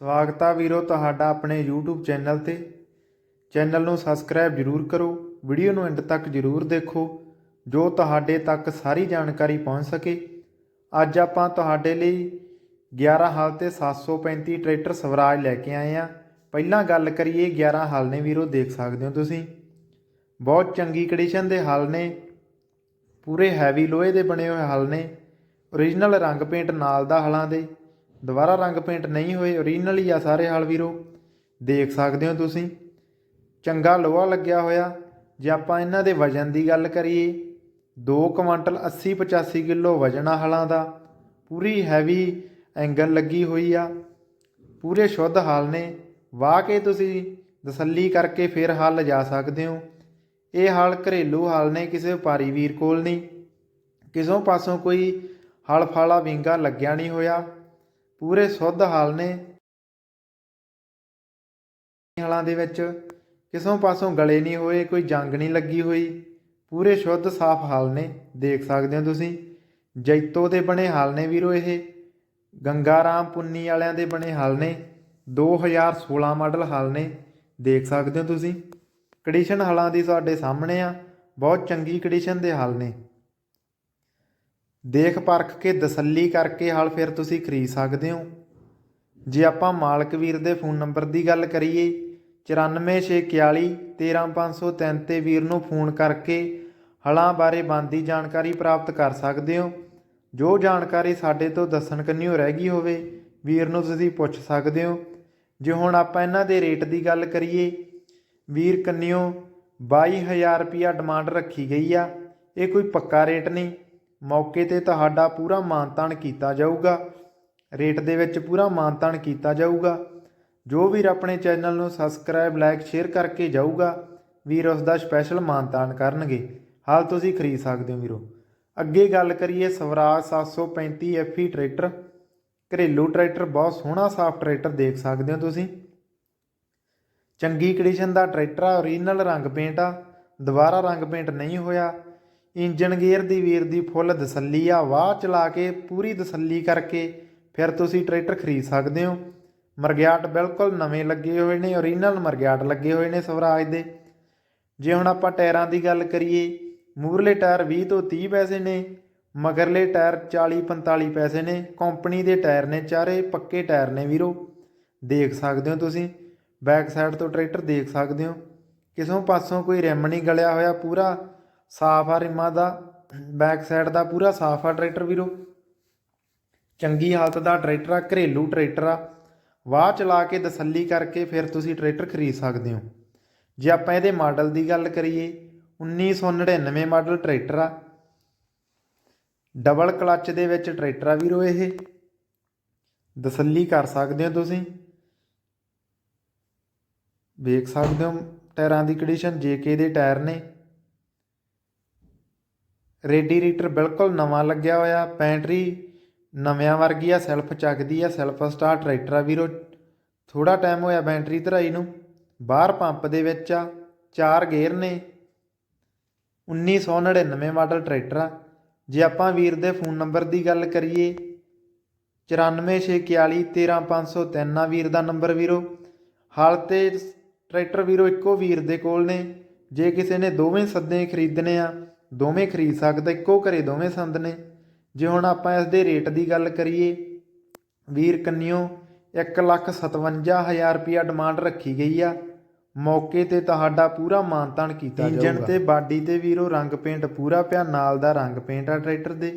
ਸਵਾਗਤ ਆ ਵੀਰੋ ਤੁਹਾਡਾ ਆਪਣੇ YouTube ਚੈਨਲ ਤੇ। ਚੈਨਲ ਨੂੰ ਸਬਸਕ੍ਰਾਈਬ ਜਰੂਰ ਕਰੋ, ਵੀਡੀਓ ਨੂੰ ਐਂਡ ਤੱਕ ਜਰੂਰ ਦੇਖੋ, ਜੋ ਤੁਹਾਡੇ ਤੱਕ ਸਾਰੀ ਜਾਣਕਾਰੀ ਪਹੁੰਚ ਸਕੇ। ਅੱਜ ਆਪਾਂ ਤੁਹਾਡੇ ਲਈ 11 ਹਾਲ ਤੇ 735 ਟਰੈਕਟਰ ਸਵਰਾਜ ਲੈ ਕੇ ਆਏ ਆ ਪਹਿਲਾਂ ਗੱਲ ਕਰੀਏ 11 ਹਲ ਨੇ ਵੀਰੋ, ਦੇਖ ਸਕਦੇ ਹੋ ਤੁਸੀਂ। ਬਹੁਤ ਚੰਗੀ ਕੰਡੀਸ਼ਨ ਦੇ ਹਲ ਨੇ। ਪੂਰੇ ਹੈਵੀ ਲੋਹੇ ਦੇ ਬਣੇ ਹੋਏ ਹਲ ਨੇ। ਓਰੀਜਨਲ ਰੰਗ ਪੇਂਟ ਨਾਲ ਦਾ ਹਲਾਂ ਦੇ। ਦੁਬਾਰਾ ਰੰਗ ਪੇਂਟ ਨਹੀਂ ਹੋਏ ਓਰੀਜਨਲ ਹੀ ਆ ਸਾਰੇ ਹਲ ਵੀਰੋ। ਦੇਖ ਸਕਦੇ ਹੋ ਤੁਸੀਂ। ਚੰਗਾ ਲੋਹਾ ਲੱਗਿਆ ਹੋਇਆ। ਜੇ ਆਪਾਂ ਇਹਨਾਂ ਦੇ ਵਜ਼ਨ ਦੀ ਗੱਲ ਕਰੀਏ 2 ਕੁਇੰਟਲ 80 85 ਕਿਲੋ ਵਜ਼ਨ ਆ ਹਲਾਂ ਦਾ। ਪੂਰੀ ਹੈਵੀ ਐਂਗਲ ਲੱਗੀ ਹੋਈ ਆ। ਪੂਰੇ ਸ਼ੁੱਧ ਹਲ ਨੇ। ਵਾਹ ਕੇ ਤੁਸੀਂ ਤਸੱਲੀ ਕਰਕੇ ਫਿਰ ਹੱਲ ਲਿਜਾ ਸਕਦੇ ਹੋ। ਇਹ ਹਾਲ ਘਰੇਲੂ ਹਾਲ ਨੇ, ਕਿਸੇ ਵਪਾਰੀ ਵੀਰ ਕੋਲ ਨਹੀਂ। ਕਿਸੋਂ ਪਾਸੋਂ ਕੋਈ ਹਲ ਫਾਲਾ ਵਿੰਗਾ ਲੱਗਿਆ ਨਹੀਂ ਹੋਇਆ। ਪੂਰੇ ਸ਼ੁੱਧ ਹਾਲ ਨੇ। ਹਲਾਂ ਦੇ ਵਿੱਚ ਕਿਸੋਂ ਪਾਸੋਂ ਗਲੇ ਨਹੀਂ ਹੋਏ, ਕੋਈ ਜੰਗ ਨਹੀਂ ਲੱਗੀ ਹੋਈ। ਪੂਰੇ ਸ਼ੁੱਧ ਸਾਫ਼ ਹਾਲ ਨੇ, ਦੇਖ ਸਕਦੇ ਹੋ ਤੁਸੀਂ। ਜੈਤੋ ਦੇ ਬਣੇ ਹਾਲ ਨੇ ਵੀਰੋ ਇਹ। ਗੰਗਾ ਰਾਮ ਪੁੰਨੀ ਵਾਲਿਆਂ ਦੇ ਬਣੇ ਹਾਲ ਨੇ। 2016 ਮਾਡਲ ਹਾਲ ਨੇ, ਦੇਖ ਸਕਦੇ ਹੋ ਤੁਸੀਂ। ਕੰਡੀਸ਼ਨ ਹਾਲਾਂ ਦੀ ਤੁਹਾਡੇ ਸਾਹਮਣੇ ਆ। ਬਹੁਤ ਚੰਗੀ ਕੰਡੀਸ਼ਨ ਦੇ ਹਲ ਨੇ। ਦੇਖ ਪਰਖ ਕੇ ਤਸੱਲੀ ਕਰਕੇ ਹਲ ਫਿਰ ਤੁਸੀਂ ਖਰੀਦ ਸਕਦੇ ਹੋ। ਜੇ ਆਪਾਂ ਮਾਲਕ ਵੀਰ ਦੇ ਫੋਨ ਨੰਬਰ ਦੀ ਗੱਲ ਕਰੀਏ 94641 13503 ਤੇ ਵੀਰ ਨੂੰ ਫੋਨ ਕਰਕੇ ਹਲਾਂ ਬਾਰੇ ਬੰਦੀ ਜਾਣਕਾਰੀ ਪ੍ਰਾਪਤ ਕਰ ਸਕਦੇ ਹੋ। ਜੋ ਜਾਣਕਾਰੀ ਸਾਡੇ ਤੋਂ ਦੱਸਣ ਕੰਨਿਓ ਰਹਿ ਗਈ ਹੋਵੇ, ਵੀਰ ਨੂੰ ਤੁਸੀਂ ਪੁੱਛ ਸਕਦੇ ਹੋ। ਜੇ ਹੁਣ ਆਪਾਂ ਇਹਨਾਂ ਦੇ ਰੇਟ ਦੀ ਗੱਲ ਕਰੀਏ, ਵੀਰ ਕੰਨਿਓ 22000 ਰੁਪਿਆ ਡਿਮਾਂਡ ਰੱਖੀ ਗਈ ਆ, ਇਹ ਕੋਈ ਪੱਕਾ ਰੇਟ ਨਹੀਂ। ਮੌਕੇ ਤੇ ਤੁਹਾਡਾ ਪੂਰਾ ਮਾਨਤਾਨ ਕੀਤਾ ਜਾਊਗਾ। ਰੇਟ ਦੇ ਵਿੱਚ ਪੂਰਾ ਮਾਨਤਾਨ ਕੀਤਾ ਜਾਊਗਾ। ਜੋ ਵੀਰ ਆਪਣੇ ਚੈਨਲ ਨੂੰ ਸਬਸਕ੍ਰਾਈਬ, ਲਾਈਕ, ਸ਼ੇਅਰ ਕਰਕੇ ਜਾਊਗਾ, ਵੀਰ ਉਸ ਦਾ ਸਪੈਸ਼ਲ ਮਾਨਤਾਨ ਕਰਨਗੇ। ਹਾਲ ਤੁਸੀਂ ਖਰੀਦ ਸਕਦੇ ਹੋ ਵੀਰੋ। ਅੱਗੇ ਗੱਲ ਕਰੀਏ ਸਵਰਾਜ 735 FE ਟਰੈਕਟਰ। ਘਰੇਲੂ ਟਰੈਕਟਰ, ਬਹੁਤ ਸੋਹਣਾ, ਸਾਫ਼ ਟਰੈਕਟਰ ਦੇਖ ਸਕਦੇ ਹੋ ਤੁਸੀਂ। ਚੰਗੀ ਕੰਡੀਸ਼ਨ ਦਾ ਟਰੈਕਟਰ ਆ ਓਰੀਜਨਲ ਰੰਗ ਪੇਂਟ ਆ, ਦੁਬਾਰਾ ਰੰਗ ਪੇਂਟ ਨਹੀਂ ਹੋਇਆ। ਇੰਜਨ ਗੇਅਰ ਦੀ ਵੀਰ ਦੀ ਫੁੱਲ ਤਸੱਲੀ ਆ, ਵਾਹ ਚਲਾ ਕੇ ਪੂਰੀ ਤਸੱਲੀ ਕਰਕੇ ਫਿਰ ਤੁਸੀਂ ਟਰੈਕਟਰ ਖਰੀਦ ਸਕਦੇ ਹੋ। ਮਰਗਿਆਟ ਬਿਲਕੁਲ ਨਵੇਂ ਲੱਗੇ ਹੋਏ ਨੇ ਓਰੀਜਨਲ ਮਰਗਿਆਟ ਲੱਗੇ ਹੋਏ ਨੇ ਸਵਰਾਜ ਦੇ। ਜੇ ਹੁਣ ਆਪਾਂ ਟਾਇਰਾਂ ਦੀ ਗੱਲ ਕਰੀਏ ਮੂਰਲੇ ਟਾਇਰ 20 ਤੋਂ 30 ਪੈਸੇ ਨੇ, ਮਗਰਲੇ ਟਾਇਰ 40 45 ਪੈਸੇ ਨੇ, ਕੰਪਨੀ ਦੇ ਟਾਇਰ ਨੇ ਚਾਰੇ, ਪੱਕੇ ਟਾਇਰ ਨੇ ਵੀਰੋ। ਦੇਖ ਸਕਦੇ ਹੋ ਤੁਸੀਂ ਬੈਕ ਸਾਈਡ ਤੋਂ ਟਰੈਕਟਰ ਦੇਖ ਸਕਦੇ ਹੋ। ਕਿਸੋਂ ਪਾਸੋਂ ਕੋਈ ਰਿਮ ਨਹੀਂ ਗਲਿਆ ਹੋਇਆ ਪੂਰਾ। ਸਾਫ਼ ਆ ਰਿਮਾਂ ਦਾ ਬੈਕ ਸਾਈਡ ਦਾ ਪੂਰਾ ਸਾਫ਼ ਆ ਟਰੈਕਟਰ ਵੀਰੋ। ਚੰਗੀ ਹਾਲਤ ਦਾ ਟਰੈਕਟਰ ਆ, ਘਰੇਲੂ ਟਰੈਕਟਰ ਆ। ਵਾਹ ਚਲਾ ਕੇ ਤਸੱਲੀ ਕਰਕੇ ਫਿਰ ਤੁਸੀਂ ਟਰੈਕਟਰ ਖਰੀਦ ਸਕਦੇ ਹੋ। ਜੇ ਆਪਾਂ ਇਹਦੇ ਮਾਡਲ ਦੀ ਗੱਲ ਕਰੀਏ 1999 ਮਾਡਲ ਟਰੈਕਟਰ ਆ। ਡਬਲ ਕਲੱਚ ਦੇ ਵਿੱਚ ਟਰੈਕਟਰ ਆ ਵੀਰੋ ਇਹ। ਤਸੱਲੀ ਕਰ ਸਕਦੇ ਹੋ ਤੁਸੀਂ। ਵੇਖ ਸਕਦੇ ਹੋ ਟਾਇਰਾਂ ਦੀ ਕੰਡੀਸ਼ਨ ਜੇਕੇ ਦੇ ਟਾਇਰ ਨੇ। ਰੇਡੀਏਟਰ ਬਿਲਕੁਲ ਨਵਾਂ ਲੱਗਿਆ ਹੋਇਆ ਪੈਂਟਰੀ ਨਵਿਆਂ ਵਰਗੀ ਆ, ਸੈਲਫ ਚੱਕਦੀ ਆ, ਸੈਲਫ ਸਟਾਰਟ ਟਰੈਕਟਰ ਆ ਵੀਰੋ। ਥੋੜਾ ਟਾਈਮ ਹੋਇਆ ਬੈਟਰੀ ਧਰਾਈ ਨੂੰ। ਬਾਹਰ ਪੰਪ ਦੇ ਵਿੱਚ ਆ, ਚਾਰ ਗੇਅਰ ਨੇ। 1999 ਮਾਡਲ ਟਰੈਕਟਰ ਆ। ਜੇ ਆਪਾਂ ਵੀਰ ਦੇ ਫੋਨ ਨੰਬਰ ਦੀ ਗੱਲ ਕਰੀਏ 9464413503 ਆ ਵੀਰ ਦਾ ਨੰਬਰ ਵੀਰੋ। ਹਾਲ ਤੇ ਟਰੈਕਟਰ ਵੀਰੋ ਇੱਕੋ ਵੀਰ ਦੇ ਕੋਲ ਨੇ। ਜੇ ਕਿਸੇ ਨੇ ਦੋਵੇਂ ਸੱਦੇ ਖਰੀਦਣੇ ਆ ਦੋਵੇਂ ਖਰੀਦ ਸਕਦਾ ਇੱਕੋ ਘਰੇ ਦੋਵੇਂ ਸੰਦ ਨੇ। ਜੇ ਹੁਣ ਆਪਾਂ ਇਸ ਦੇ ਰੇਟ ਦੀ ਗੱਲ ਕਰੀਏ ਵੀਰ ਕੰਨਿਓ 157000 ਰੁਪਿਆ ਡਿਮਾਂਡ ਰੱਖੀ ਗਈ ਆ। ਮੌਕੇ ਤੇ ਤੁਹਾਡਾ ਪੂਰਾ ਮਾਨਤਾਨ ਕੀਤਾ ਜਾਊਗਾ। ਇੰਜਨ ਤੇ ਬਾਡੀ ਤੇ ਵੀਰੋ ਰੰਗ ਪੇਂਟ ਪੂਰਾ ਪਿਆ ਨਾਲ ਦਾ ਰੰਗ ਪੇਂਟ ਆ ਟਰੈਕਟਰ ਦੇ।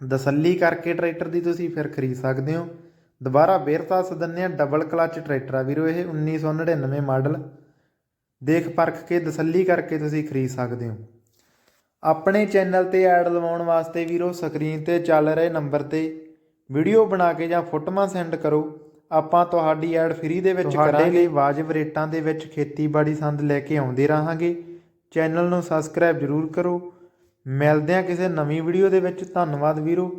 ਤਸੱਲੀ ਕਰਕੇ ਟਰੈਕਟਰ ਦੀ ਤੁਸੀਂ ਫਿਰ ਖਰੀਦ ਸਕਦੇ ਹੋ। ਦੁਬਾਰਾ ਫੇਰ ਦੱਸ ਦਿੰਨੇ ਆ ਡਬਲ ਕਲਚ ਟਰੈਕਟਰ ਆ ਵੀਰੋ ਇਹ 1999 ਮਾਡਲ। ਦੇਖ ਪਰਖ ਕੇ ਤਸੱਲੀ ਕਰਕੇ ਤੁਸੀਂ ਖਰੀਦ ਸਕਦੇ ਹੋ। ਆਪਣੇ ਚੈਨਲ ਤੇ ਐਡ ਲਵਾਉਣ ਵਾਸਤੇ ਵੀਰੋ ਸਕਰੀਨ ਤੇ ਚੱਲ ਰਹੇ ਨੰਬਰ ਤੇ ਵੀਡੀਓ ਬਣਾ ਕੇ ਜਾਂ ਫੋਟੋਆਂ ਸੈਂਡ ਕਰੋ। ਆਪਾਂ ਤੁਹਾਡੀ ਐਡ ਫ੍ਰੀ ਦੇ ਵਿੱਚ ਕਰਾਂਗੇ ਲਈ ਵਾਜਬ ਰੇਟਾਂ ਦੇ ਵਿੱਚ ਖੇਤੀਬਾੜੀ ਸੰਦ ਲੈ ਕੇ ਆਉਂਦੇ ਰਹਾਂਗੇ। ਚੈਨਲ ਨੂੰ ਸਬਸਕ੍ਰਾਈਬ ਜਰੂਰ ਕਰੋ। ਮਿਲਦੇ ਹਾਂ ਕਿਸੇ ਨਵੀਂ ਵੀਡੀਓ ਦੇ ਵਿੱਚ। ਧੰਨਵਾਦ ਵੀਰੋ।